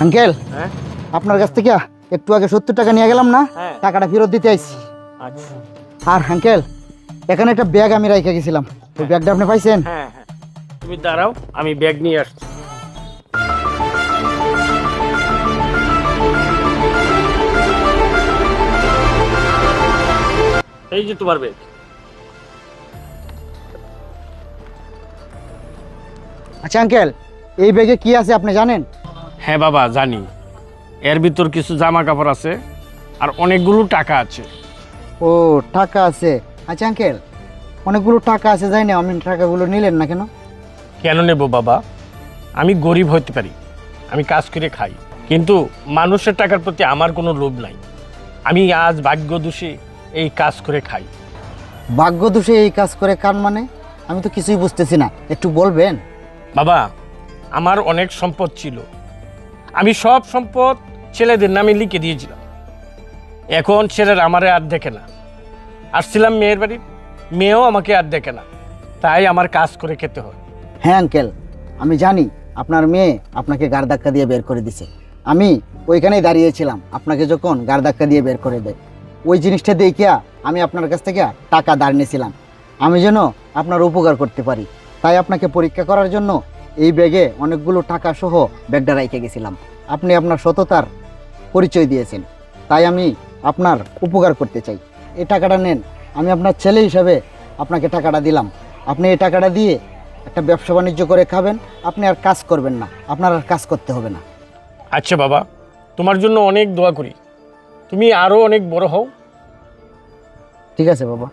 Uncle হ্যাঁ? আপনার কাছ থেকে একটু আগে সত্তর টাকা নিয়ে গেলাম না হ্যাঁ। টাকাটা ফেরত দিতে আইছি। আচ্ছা। আর আঙ্কেল এখানে একটা ব্যাগ আমি রেখে গেছিলাম। ওই ব্যাগটা আপনি পাইছেন? হ্যাঁ হ্যাঁ। তুমি দাঁড়াও আমি ব্যাগ নিয়ে আসছি। এই যে তোমার ব্যাগ। আচ্ছা আঙ্কেল এই ব্যাগে কি আছে আপনি জানেন? হ্যাঁ বাবা জানি। এর ভিতর কিছু জামা কাপড় আছে আর অনেকগুলো টাকা আছে। ও টাকা আছে। আচ্ছা আঙ্কেল অনেকগুলো টাকা আছে যাই না আপনি টাকাগুলো নিলেন না কেন? কেন নেব বাবা? আমি গরিব হতে পারি আমি কাজ করে খাই। কিন্তু মানুষের টাকার প্রতি আমার কোনো লোভ নাই। আমি আজ ভাগ্য দোষে এই কাজ করে খাই। ভাগ্য দোষে এই কাজ করে কার মানে? আমি তো কিছুই বুঝতেছি না। একটু বলবেন? বাবা আমার অনেক সম্পদ ছিল। আমি সব সম্পদ ছেলেদের নামে লিখে দিয়েছিলাম। এখন ছেলেরা আমারে আর দেখে না। আসছিলাম মেয়ের বাড়ি, মেয়েও আমাকে আর দেখে না। তাই আমার কাজ করে খেতে হয়। হ্যাঁ আঙ্কেল, আমি জানি আপনার মেয়ে আপনাকে গার ধাক্কা দিয়ে বের করে দিছে। আমি ওইখানেই দাঁড়িয়েছিলাম, আপনাকে যখন গার ধাক্কা দিয়ে বের করে দেয়। ওই জিনিসটা দেখিয়া আমি আপনার কাছ থেকে টাকা দাঁড়িয়েছিলাম আমি যেন আপনার উপকার করতে পারি। তাই আপনাকে পরীক্ষা করার জন্য এই ব্যাগে অনেকগুলো টাকা সহ ব্যাগটা রেখে গেছিলাম। আপনি আপনার সততার পরিচয় দিয়েছেন। তাই আমি আপনার উপকার করতে চাই। এই টাকাটা নেন। আমি আপনার ছেলে হিসাবে আপনাকে টাকাটা দিলাম। আপনি এই টাকাটা দিয়ে একটা ব্যবসা বাণিজ্য করে খাবেন। আপনি আর কাজ করবেন না। আপনার আর কাজ করতে হবে না। আচ্ছা বাবা তোমার জন্য অনেক দোয়া করি। তুমি আরও অনেক বড় হও। ঠিক আছে বাবা।